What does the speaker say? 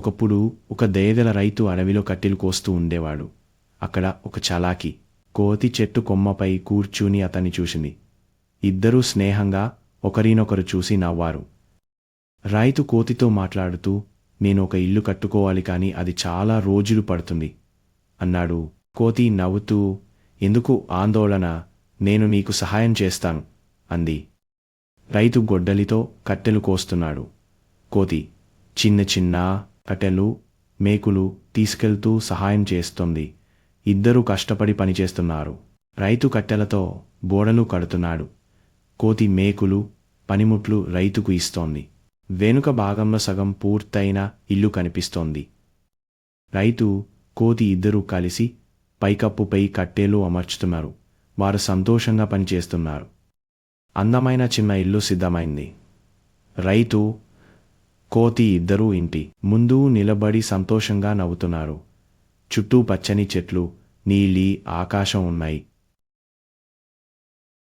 ఒకప్పుడు ఒక దయదల రైతు అడవిలో కట్టెలు కోస్తూ ఉండేవాడు. అక్కడ ఒక చలాకి కోతి చెట్టు కొమ్మపై కూర్చుని అతన్ని చూసింది. ఇద్దరూ స్నేహంగా ఒకరినొకరు చూసి నవ్వారు. రైతు కోతితో మాట్లాడుతూ నేను ఒక ఇల్లు కట్టుకోవాలి కానీ అది చాలా రోజులు పడుతుంది అన్నాడు. కోతి నవ్వుతూ ఎందుకు ఆందోళన? నేను నీకు సహాయం చేస్తాను అంది. రైతు గొడ్డలితో కట్టెలు కోస్తున్నాడు. కోతి చిన్న చిన్న కట్టెలు మేకులు తీసుకెళ్తూ సహాయం చేస్తుంది. ఇద్దరూ కష్టపడి పనిచేస్తున్నారు. రైతు కట్టెలతో బోడలు కడుతున్నాడు. కోతి మేకులు పనిముట్లు రైతుకు ఇస్తోంది. వెనుక భాగంలో సగం పూర్తయిన ఇల్లు కనిపిస్తోంది. రైతు కోతి ఇద్దరూ కలిసి పైకప్పుపై కట్టెలు అమర్చుతున్నారు. వారు సంతోషంగా పనిచేస్తున్నారు. అందమైన చిన్న ఇల్లు సిద్ధమైంది. రైతు కోతి ఇద్దరూ ఇంటి ముందు నిలబడి సంతోషంగా నవ్వుతున్నారు. చుట్టూ పచ్చని చెట్లు నీలి ఆకాశం ఉన్నాయి.